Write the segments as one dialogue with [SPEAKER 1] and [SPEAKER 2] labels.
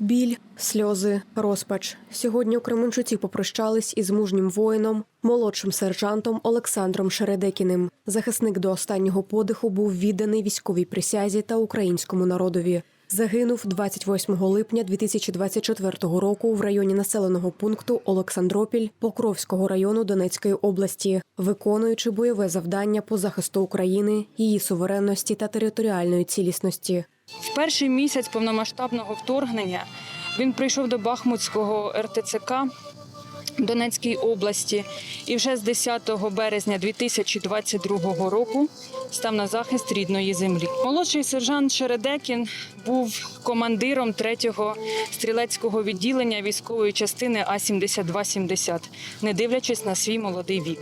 [SPEAKER 1] Біль, сльози, розпач. Сьогодні у Кременчуці попрощались із мужнім воїном, молодшим сержантом Олександром Шередекіним. Захисник до останнього подиху був відданий військовій присязі та українському народові. Загинув 28 липня 2024 року в районі населеного пункту Олександропіль Покровського району Донецької області, виконуючи бойове завдання по захисту України, її суверенності та територіальної цілісності.
[SPEAKER 2] В перший місяць повномасштабного вторгнення він прийшов до Бахмутського РТЦК Донецькій області і вже з 10 березня 2022 року став на захист рідної землі. Молодший сержант Шередекін був командиром 3-го стрілецького відділення військової частини А-7270, не дивлячись на свій молодий вік.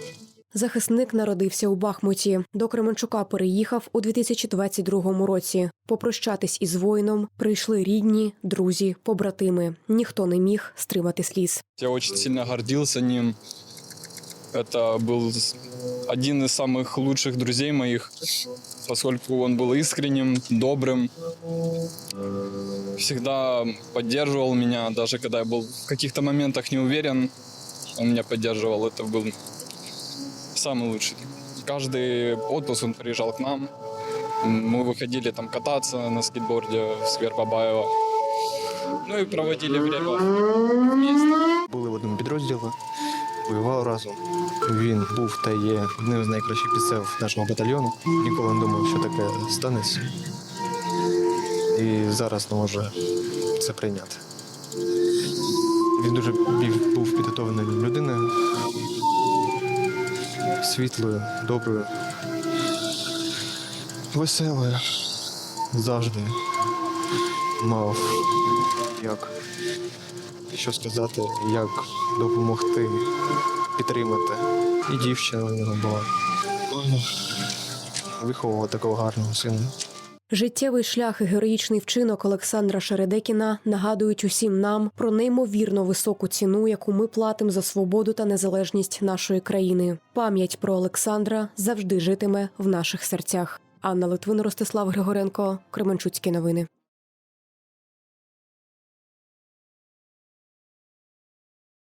[SPEAKER 1] Захисник народився у Бахмуті. До Кременчука переїхав у 2022 році. Попрощатись із воїном прийшли рідні, друзі, побратими. Ніхто не міг стримати сліз.
[SPEAKER 3] Я очень сильно гордился ним. Это был с- один из самых лучших друзей моих, поскольку он был искренним, добрым, всегда поддерживал меня, даже когда я был в каких-то моментах не уверен, он меня поддерживал. Это был самый лучший. Каждый отпуск он приезжал к нам. Мы выходили там кататься на скейтборде в сквер Бабаева. Ну и проводили время вместе.
[SPEAKER 4] були в одному підрозділі, воювали разом. Він був та є одним з найкращих бійців нашого батальйону. Ніколи не думав, що таке станеться. І зараз не може це прийняти. Він дуже бів- був підготовленою людиною, Світлою, доброю, веселою, завжди мав як що сказати, як допомогти, підтримати. І дівчина в нього була. Виховувала такого гарного сина.
[SPEAKER 1] Життєвий шлях і героїчний вчинок Олександра Шередекіна нагадують усім нам про неймовірно високу ціну, яку ми платимо за свободу та незалежність нашої країни. Пам'ять про Олександра завжди житиме в наших серцях. Анна Литвин, Ростислав Григоренко, Кременчуцькі новини.